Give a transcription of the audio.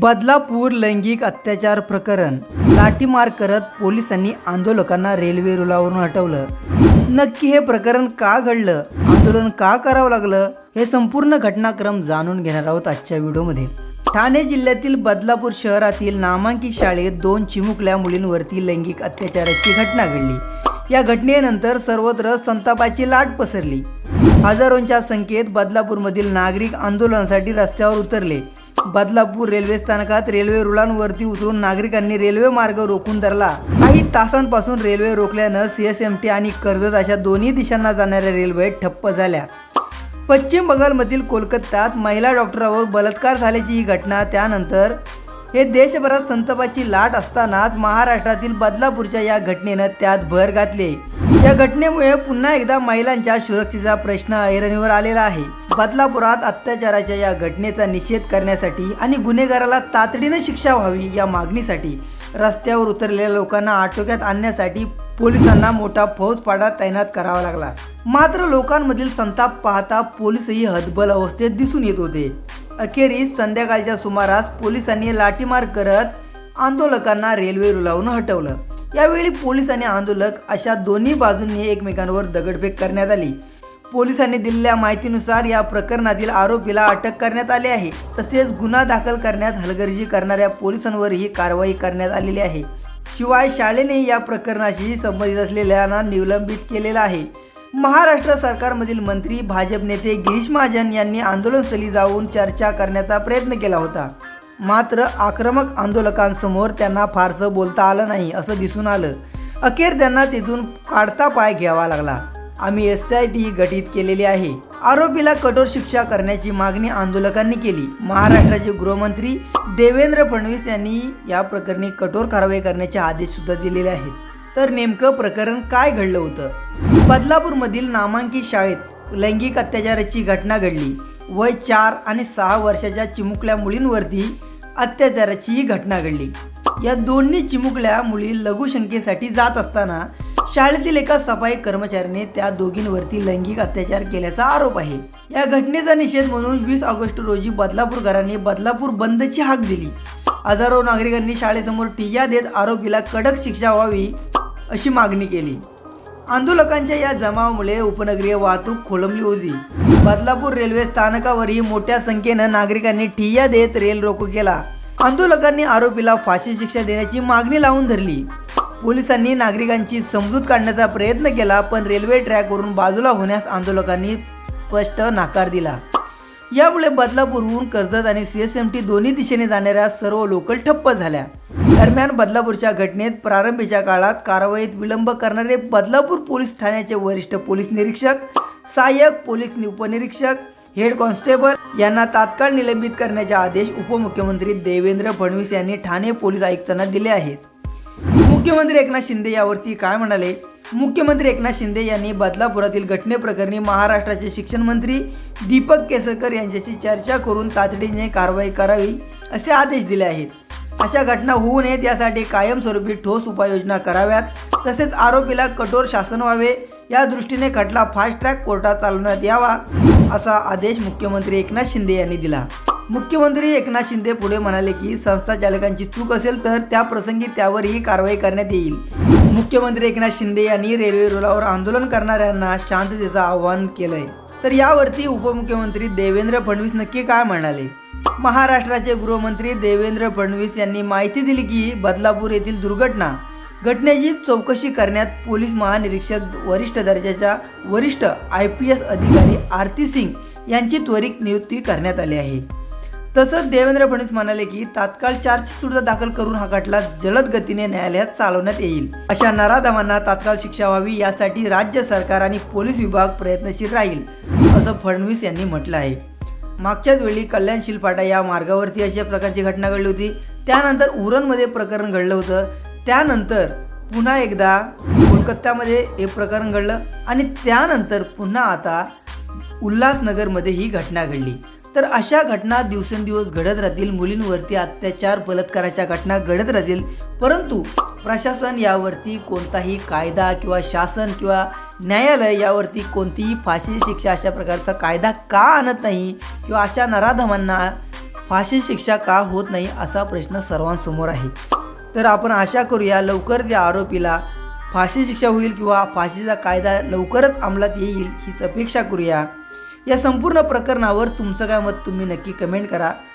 बदलापूर लैंगिक अत्याचार प्रकरण लाठीमार करत पोलिसांनी आंदोलकांना रेल्वे रुलावरून हटवलं. नक्की हे प्रकरण का घडलं? आंदोलन का करावं लागलं? हे संपूर्ण घटनाक्रम जाणून घेणार आहोत आजच्या व्हिडिओमध्ये. ठाणे जिल्ह्यातील बदलापूर शहरातील नामांकित शाळेत दोन चिमुकल्या मुलींवरती लैंगिक अत्याचाराची घटना घडली. या घटनेनंतर सर्वत्र संतापाची लाट पसरली. हजारोंच्या संख्येत बदलापूरमधील नागरिक आंदोलनासाठी रस्त्यावर उतरले. बदलापूर रेल्वे स्थानकात रेल्वे रुळांवरती उतरून नागरिकांनी रेल्वे मार्ग रोखून धरला. काही तासांपासून रेल्वे रोखल्यानं सीएसएमटी आणि कर्जत अशा दोन्ही दिशांना जाणाऱ्या रेल्वे ठप्प झाल्या. पश्चिम बंगालमधील कोलकात्यात महिला डॉक्टरावर बलात्कार झाल्याची ही घटना त्यानंतर हे देशभरात संतापाची लाट असतानाच महाराष्ट्रातील बदलापूरच्या या घटनेनं त्यात भर घातली. या घटनेमुळे पुन्हा एकदा महिलांच्या सुरक्षेचा प्रश्न ऐरणीवर आलेला आहे. बदलापुरात अत्याचाराच्या या घटनेचा निषेध करण्यासाठी आणि गुन्हेगाराला तातडीनं शिक्षा व्हावी या मागणीसाठी रस्त्यावर उतरलेल्या लोकांना आटोक्यात आणण्यासाठी पोलिसांना मोठा फौजपाडा तैनात करावा लागला. मात्र लोकांमधील संताप पाहता पोलीसही हतबल अवस्थेत दिसून येत होते. अखेरीस संध्याकाळच्या सुमारास पोलिसांनी लाठीमार करत आंदोलकांना रेल्वे रुलावून हटवलं. यावेळी पोलीस आणि आंदोलक अशा दोन्ही बाजूंनी एकमेकांवर दगडफेक करण्यात आली. पोलिसांनी दिलेल्या माहितीनुसार या प्रकरणातील आरोपीला अटक करण्यात आली आहे. तसेच गुन्हा दाखल करण्यात हलगर्जी करणाऱ्या पोलिसांवरही कारवाई करण्यात आलेली आहे. शिवाय शाळेने या प्रकरणाशी संबंधित असलेल्यांना निलंबित केलेलं आहे. महाराष्ट्र सरकारमधील मंत्री भाजप नेते गिरीश महाजन यांनी आंदोलनस्थळी जाऊन चर्चा करण्याचा प्रयत्न केला होता. मात्र आक्रमक आंदोलकांसमोर त्यांना फारसं बोलता आलं नाही असं दिसून आलं. अखेर त्यांना तिथून काढता पाय घ्यावा लागला. आम्ही एस आय टी गठीत केलेली आहे. आरोपीला कठोर शिक्षा करण्याची मागणी आंदोलकांनी केली. महाराष्ट्राचे गृहमंत्री देवेंद्र फडणवीस यांनी या प्रकरणी कठोर कारवाई करण्याचे आदेश सुद्धा दिलेले आहेत. तर नेमकं प्रकरण काय घडलं होतं? बदलापूरमधील नामांकित शाळेत लैंगिक अत्याचाराची घटना घडली. वय चार आणि सहा वर्षाच्या चिमुकल्या मुलींवरती अत्याचाराची ही घटना घडली. या दोन्ही चिमुकल्या मुली लघुशंकेसाठी जात असताना शाळेतील एका सफाई कर्मचाऱ्याने त्या दोघींवरती लैंगिक अत्याचार केल्याचा आरोप आहे. या घटनेचा निषेध म्हणून वीस ऑगस्ट रोजी बदलापूरकरांनी बदलापूर बंदची हाक दिली. हजारो नागरिकांनी शाळेसमोर टिया देत आरोपीला कडक शिक्षा व्हावी अशी मागणी केली. आंदोलकांच्या या जमावामुळे उपनगरीय वाहतूक खोळंबली होती. बदलापूर रेल्वे स्थानकावरही मोठ्या संख्येनं नागरिकांनी ठिय्या देत रेल रोको केला. आंदोलकांनी आरोपीला फाशी शिक्षा देण्याची मागणी लावून धरली. पोलिसांनी नागरिकांची समजूत काढण्याचा प्रयत्न केला पण रेल्वे ट्रॅकवरून बाजूला होण्यास आंदोलकांनी स्पष्ट नकार दिला. यामुळे बदलापूरहून कर्जत आणि सी एस एम टी दोन्ही दिशेने जाणाऱ्या सर्व लोकल ठप्प झाल्या. दरम्यान बदलापूरच्या घटनेत प्रारंभीच्या काळात कारवाईत विलंब करणारे बदलापूर पोलीस ठाण्याचे वरिष्ठ पोलीस निरीक्षक सहाय्यक पोलीस उपनिरीक्षक हेड कॉन्स्टेबल यांना तात्काळ निलंबित करण्याचे आदेश उपमुख्यमंत्री देवेंद्र फडणवीस यांनी ठाणे पोलीस आयुक्तांना दिले आहेत. मुख्यमंत्री एकनाथ शिंदे यावरती काय म्हणाले? मुख्यमंत्री एकनाथ शिंदे यांनी बदलापुरातील घटनेप्रकरणी महाराष्ट्राचे शिक्षण मंत्री दीपक केसरकर यांच्याशी चर्चा करून तातडीने कारवाई करावी असे आदेश दिले आहेत. अशा घटना होऊ नयेत यासाठी कायमस्वरूपी ठोस उपाययोजना कराव्यात. तसेच आरोपीला कठोर शासन व्हावे. या दृष्टीने खटला फास्ट ट्रॅक कोर्टात चालवण्यात यावा असा आदेश मुख्यमंत्री एकनाथ शिंदे यांनी दिला. मुख्यमंत्री एकनाथ शिंदे पुढे म्हणाले की संस्था चालकांची चूक असेल तर त्या प्रसंगी त्यावरही कारवाई करण्यात येईल. मुख्यमंत्री एकनाथ शिंदे यांनी रेल्वे रुळावर आंदोलन करणाऱ्यांना शांततेचं आवाहन केलंय. तर यावरती उपमुख्यमंत्री देवेंद्र फडणवीस नक्की काय म्हणाले? महाराष्ट्राचे गृहमंत्री देवेंद्र फडणवीस यांनी माहिती दिली की बदलापूर येथील दुर्घटना घटनेची चौकशी करण्यात पोलीस महानिरीक्षक वरिष्ठ दर्जाच्या वरिष्ठ आय पी एस अधिकारी आरती सिंग यांची त्वरित नियुक्ती करण्यात आली आहे. तसंच देवेंद्र फडणवीस म्हणाले की तात्काळ चार्जशीटसुद्धा दाखल करून हा खटला जलद गतीने न्यायालयात चालवण्यात येईल. अशा नराधमांना तात्काळ शिक्षा व्हावी यासाठी राज्य सरकार आणि पोलीस विभाग प्रयत्नशील राहील असं फडणवीस यांनी म्हटलं आहे. मागच्याच वेळी कल्याण शिलपाटा या मार्गावरती अशा प्रकारची घटना घडली होती. त्यानंतर उरणमध्ये प्रकरण घडलं होतं. त्यानंतर पुन्हा एकदा कोलकात्यामध्ये हे प्रकरण घडलं आणि त्यानंतर पुन्हा आता उल्हासनगरमध्ये ही घटना घडली. तर अशा घटना दिवसेंदिवस घडत राहतील. मुलींवरती अत्याचार बलात्काराच्या घटना घडत राहतील. परंतु प्रशासन यावरती कोणताही कायदा किंवा शासन किंवा न्यायालय यावरती कोणतीही फाशी शिक्षा अशा प्रकारचा कायदा का आणत नाही? किंवा अशा नराधमांना फाशी शिक्षा का होत नाही असा प्रश्न सर्वांसमोर आहे. तर आपण आशा करूया लवकर त्या आरोपीला फाशी शिक्षा होईल किंवा फाशीचा कायदा लवकरच अंमलात येईल हीच अपेक्षा करूया. या संपूर्ण प्रकरणावर तुमचं काय मत तुम्ही नक्की कमेंट करा.